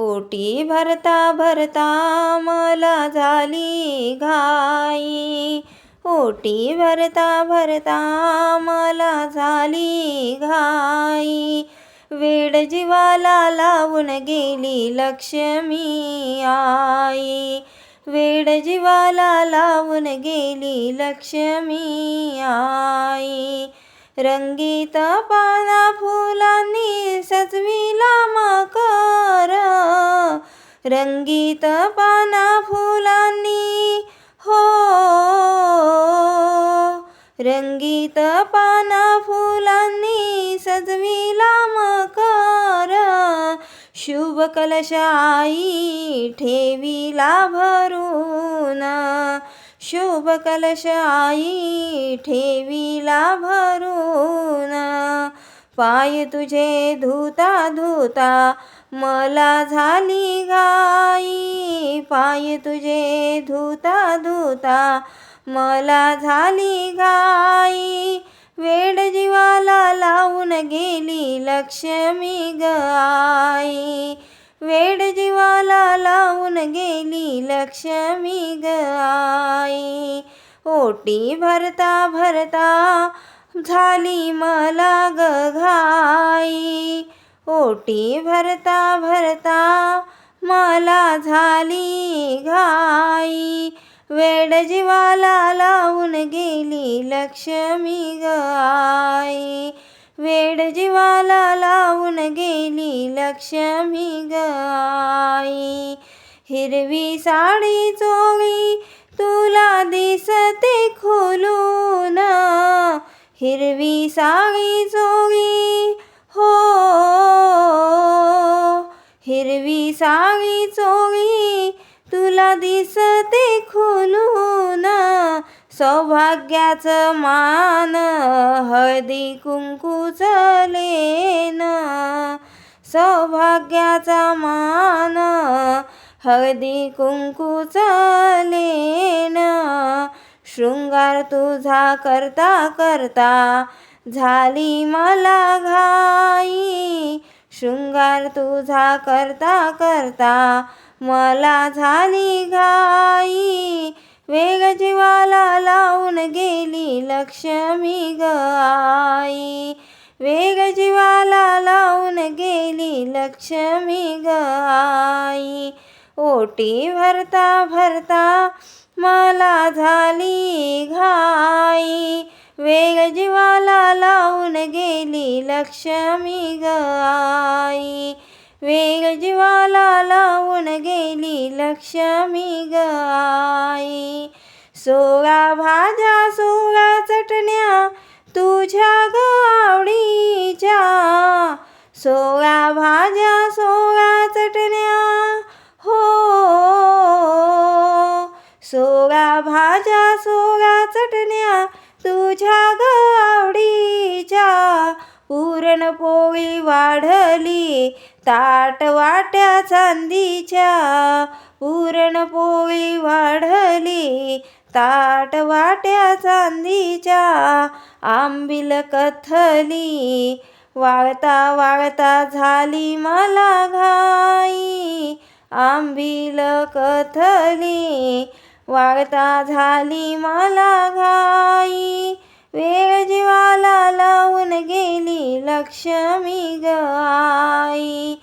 ओटी भरता भरता मला झाली घाई. ओटी भरता भरता मला झाली घाई. वेड जीवाला लावून गेली लक्ष्मी आई. वेड जीवाला लावून गेली लक्ष्मी आई. रंगीत पाना फुलांनी सजविला मकर. रंगीत पाना फुलांनी हो. रंगीत पाना फुलांनी सजविला मकर. शुभ कलश आई ठेविला भरून. शुभ कलश आई ठेवीला भरून. पाय तुझे धुता धुता मला झाली गाई पाय तुझे धुता धुता मला झाली गाई वेड जीवाला लावून गेली लक्ष्मी गाई वेड जीवाला गेली लक्ष्मी आई. ओटी भरता भरता झाली मला ग घाई. ओटी भरता भरता मला झाली घाई. वेड जीवाला लावून गेली लक्ष्मी गाई वेड जीवाला लावून गेली लक्ष्मी ग हिरवी साडी चोळी तुला दिसते खोलून. हिरवी साडी चोळी हो. हिरवी साडी चोळी तुला दिसते खोलून. सौभाग्याचं मान हळदी कुंकूचं लेन. सौभाग्याचा मान हळदी कुंकू लेन शृंगार तुझा करता करता झाली मला घाई. शृंगार तुझा करता करता मला झाली घाई. वेग जीवाला लावून गेली लक्ष्मी गाई वेग जीवाला लावून गेली लक्ष्मी गाई ओटी भरता भरता मला झाली घाई. वेग जीवाला लावून गेली लक्ष्मी गाई वेग जीवाला लावून गेली लक्ष्मी गाई सोळा भाज्या सोळा चटण्या तुझ्या सोळा भाज्या सोळा चटण्या तुझ्या गावडीच्या पुरणपोळी वाढली ताट वाट्या चांदीच्या. पुरणपोळी वाढली ताट वाट्या चांदीच्या. आंबिल कथली वाळता वाळता झाली मला घाई. आंबिल कथली वाळता झाली मला घाई. वेळ जीवाला लावून गेली लक्ष्मी गाई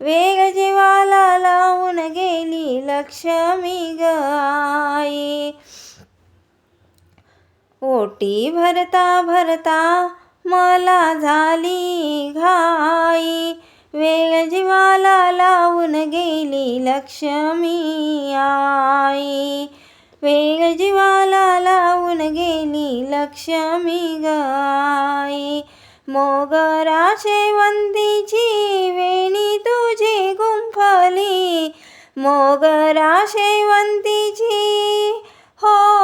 वेग जीवाला लावून गेली लक्ष्मी गाई ओटी भरता भरता मला झाली घाई. वेग जीवाला लावून गेली लक्ष्मी आई. वेग जीवाला लावून गेली लक्ष्मी गाई. मोगरा शेवंतीची वेणी तुझी गुंफली. मोगरा शेवंतीची हो.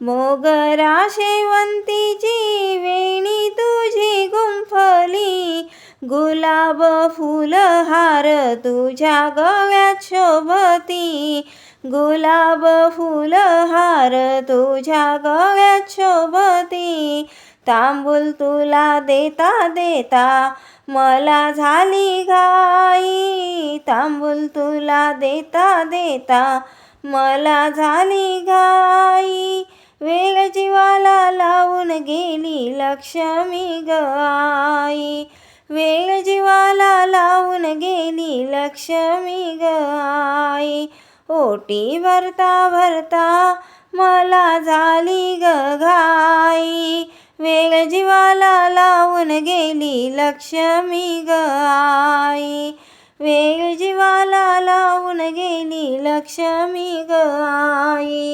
मोगरा शेवंतीची वेणी तुझी गुंफली. गुलाब फुलहार तुझ्या गळ्यात शोभती. गुलाब फुलहार तुझ्या गळ्यात शोभती. तांबूल तुला देता देता मला झाली घाई. तांबूल तुला देता देता मला झाली घाई. वेळ जीवाला लावून गेली लक्ष्मी गाई वेळ जीवाला लावून गेली लक्ष्मी गाई ओटी भरता भरता मला झाली ग घाई. वेळ जीवाला लावून गेली लक्ष्मी ग आई. वेळ जीवाला लावून गेली लक्ष्मी ग आई.